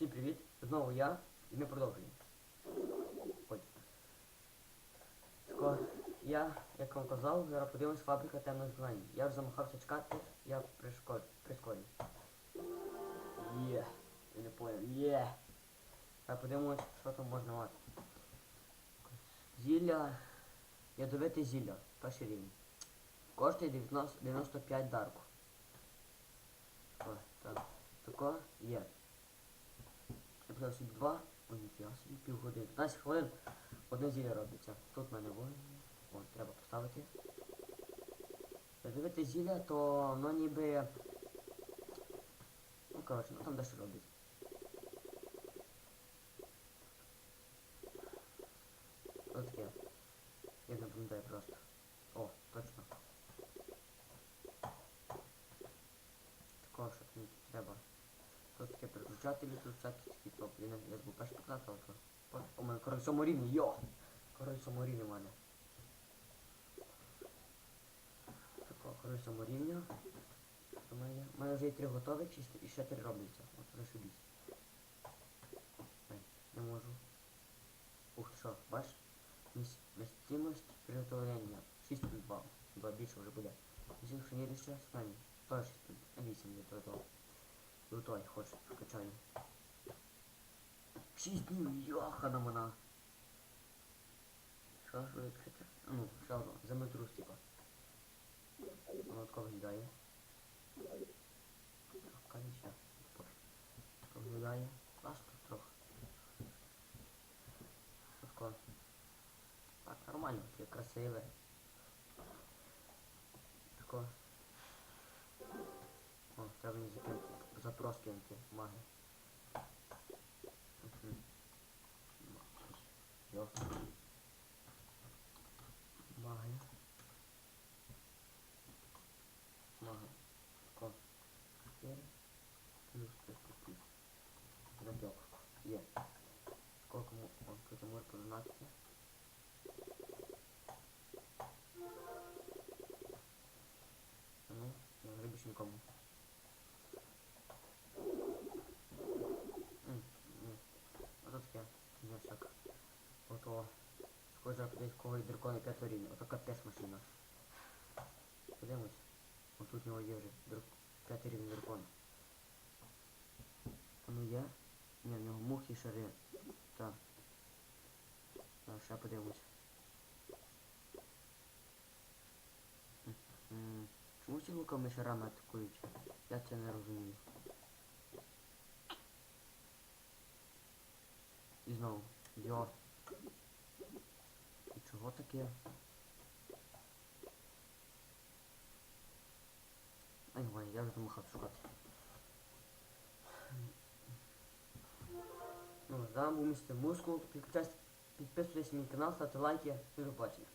Всім привіт! Знову я і ми продовжуємо. Тако, я, як вам казав, зараз подивимось фабрика темних знань. Я вже замахався чекати, я прискорю. прискорю. Є. Я не понял. Є. Зараз подивимось, що там можна мати. Зілля. Ядовите зілля. Перший рівень. Коштує 19, 95 дарку. О, так. Тако є. Подав два. Ой, ніфіга собі півгодини. 15 хвилин одне зілля робиться. Тут в мене воно. От, треба поставити. Ядовите зілля, то воно ніби. Ну коротше, ну там дещо робить. Ось таке. Я не пам'ятаю просто. О, точно. Такого, що треба. Тут всякі такі то, блін, я забув перший показати, то. О, мене король цьому йо! Король цьому рівні в мене. Такого, король цьому рівню. У мене, у мене вже є три готові, чисто, і ще три робляться. От. Ай, не можу. Ух, що, бачиш? Міс- Вмістимость приготовлення 6 плюс 2. 2 більше вже буде. Хранилище скані. Теж 6 плюс 8 є то то. Крутой, хочеш, прокачаю. 6 днів, йоха на. Що ж ви відкрите? Ну, ще одно, землетрус, типа. Воно тако виглядає. Конечно, виглядає. Класно трохи. Тако. Так, нормально, таке красиве. Тако. О, треба мені закинути. Запрос кинути, маги. Маги. Маги. Чотири. Плюс 35. Запьок. Є. Сколько му... Он тут може позначити. Ну, я вже більше нікому. М, ні. А тут таке, не всяка. Ото, десь когось дракони п'ятого рівня. Ото капець машина. Подивимось. Ось тут у нього є вже драк... п'ятий рівень дракона. Ну є? Ні, в нього мухи шари. Так. Так, ще подивимось. Чому всі луками шарами атакують? Я це не розумію. І знову. Йо. Чого таке? Ай, я вже домахав шукати. Ну, з вами був містер Мускул. Підписуйтесь на мій канал, ставте лайки. До побачення.